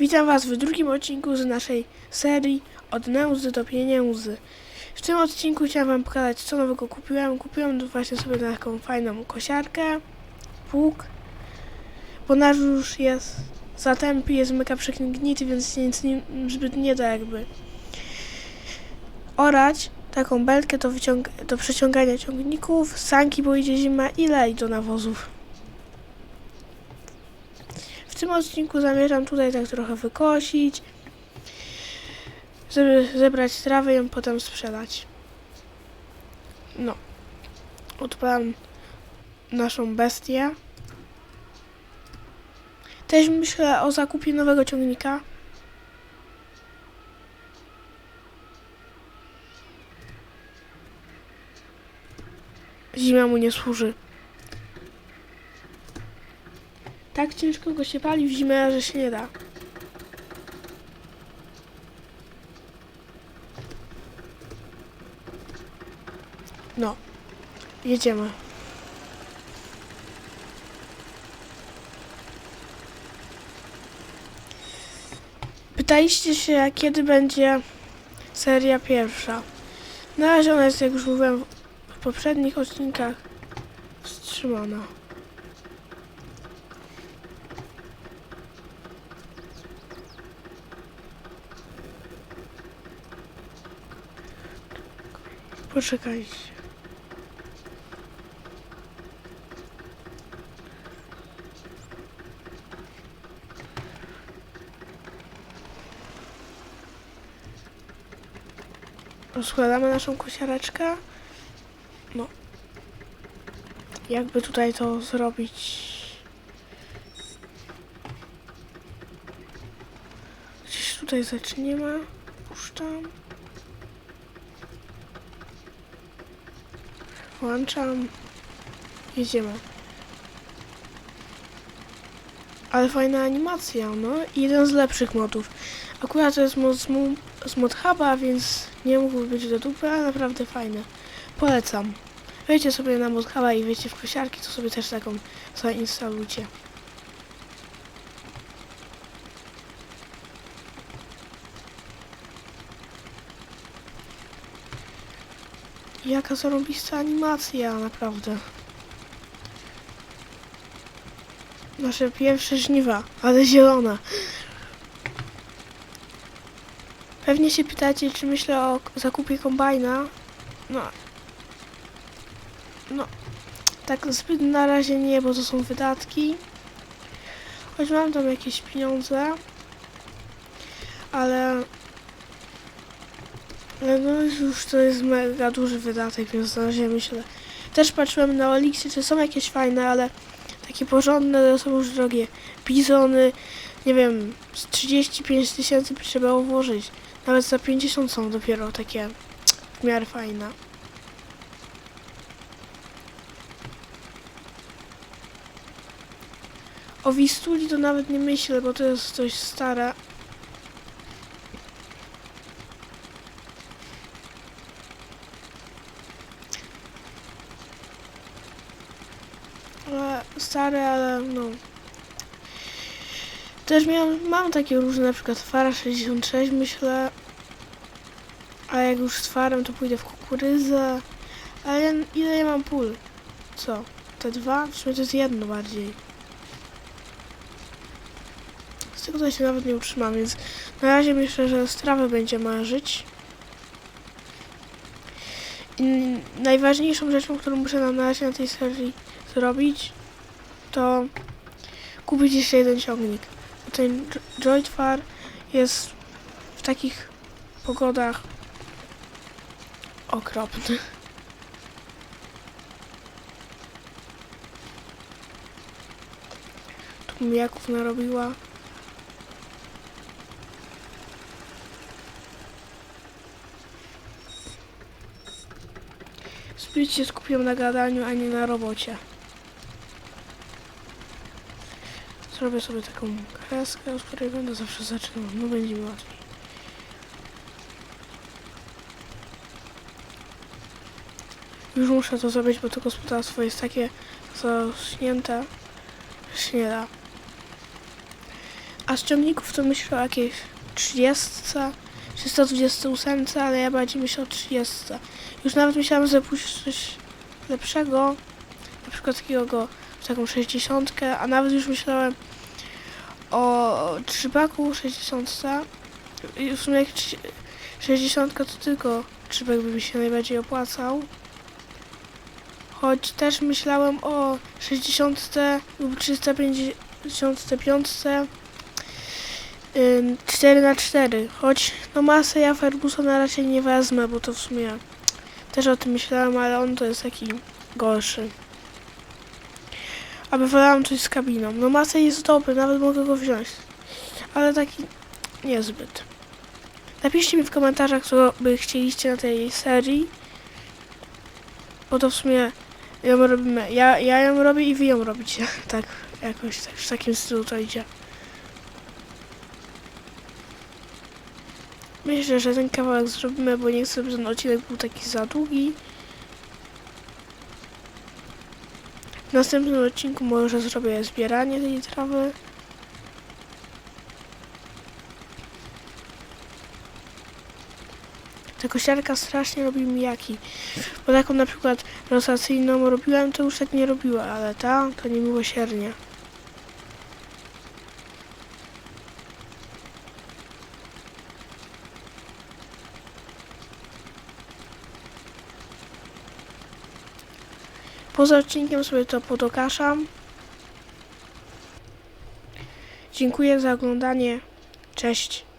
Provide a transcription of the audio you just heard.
Witam Was w drugim odcinku z naszej serii Od Nełzy do Pieniędzy. W tym odcinku chciałam Wam pokazać, co nowego kupiłem. Kupiłem właśnie sobie taką fajną kosiarkę, pług, bo nasz już jest zatępy, jest mega przeklęgnity, więc nic nie, zbyt nie da jakby orać. Taką belkę do, do przeciągania ciągników, sanki, bo idzie zima i lej do nawozów. Tym odcinku zamierzam tutaj tak trochę wykosić, żeby zebrać trawę i ją potem sprzedać. No. Odpalam naszą bestię. Też myślę o zakupie nowego ciągnika. Zima mu nie służy. Tak ciężko go się pali w zimę, że się nie da. No, jedziemy. Pytaliście się, kiedy będzie seria pierwsza. Na razie ona jest, jak już mówiłem w poprzednich odcinkach, wstrzymana. Poczekajcie. Rozkładamy naszą kosiareczkę. No. Jakby tutaj to zrobić? Gdzieś tutaj zaczniemy. Puszczam. Włączam. Jedziemy. Ale fajna animacja, no. I jeden z lepszych modów. Akurat to jest mod z, z mod huba, więc nie mógł być do dupy, ale naprawdę fajny. Polecam. Wejdźcie sobie na mod huba i wiecie w kosiarki, to sobie też taką zainstalujcie. Jaka zarobista animacja, naprawdę. Nasze pierwsze żniwa, ale zielona. Pewnie się pytacie, czy myślę o zakupie kombajna. No. No. Tak zbyt na razie nie, bo to są wydatki. Choć mam tam jakieś pieniądze. Ale... Ale no już to jest mega duży wydatek, więc na razie myślę. Też patrzyłem na Elixir, czy są jakieś fajne, ale takie porządne są już drogie. Bizony, nie wiem, z 35 tysięcy trzeba ułożyć. Nawet za 50 są dopiero takie w miarę fajne. O Wistuli to nawet nie myślę, bo to jest dość stare. Stare, ale no. Też miałam, mam takie różne, na przykład Fara 66 myślę. A jak już z farem, to pójdę w kukurydzę. Ale ja, ile ja mam pól? Co? Te dwa? W sumie to jest jedno bardziej. Z tego to się nawet nie utrzymam, więc na razie myślę, że strawę będzie marzyć. Najważniejszą rzeczą, którą muszę na razie na tej serii zrobić, to kupić jeszcze jeden ciągnik. Ten Dro- Droid jest w takich pogodach okropny. Tu mijaków narobiła. Zbyt się skupiłem na gadaniu, a nie na robocie. Zrobię sobie taką kreskę, z której będę zawsze zaczynał. No będzie mi łatwiej. Już muszę to zrobić, bo to gospodarstwo jest takie zaśnięte, że nie da. A z ciągników to myślę o jakiejś 30 czy 128, ale ja bardziej myślę o 30. Już nawet myślałam zapuścić coś lepszego, na przykład takiego go, taką 60, a nawet już myślałem o trzybaku 60. I w sumie jak trzy- 60 to tylko trzybak by mi się najbardziej opłacał. Choć też myślałem o 60 lub 355 ym, 4 na 4 choć no masę ja Fergusona raczej nie wezmę, bo to w sumie też o tym myślałem, ale on to jest taki gorszy. Aby wolałam coś z kabiną. No masę jest dobry, nawet mogę go wziąć. Ale taki niezbyt. Napiszcie mi w komentarzach, co by chcieliście na tej serii. Bo to w sumie ją robimy. Ja, ja ją robię i wy ją robicie. Tak, jakoś tak, w takim stylu to idzie. Myślę, że ten kawałek zrobimy, bo nie chcę, żeby ten odcinek był taki za długi. W następnym odcinku może zrobię zbieranie tej trawy. Ta kosiarka strasznie robi mijaki. Bo taką na przykład rotacyjną robiłem, to już tak nie robiła, ale ta to niemiłosiernie. Poza odcinkiem sobie to podokaszam. Dziękuję za oglądanie. Cześć.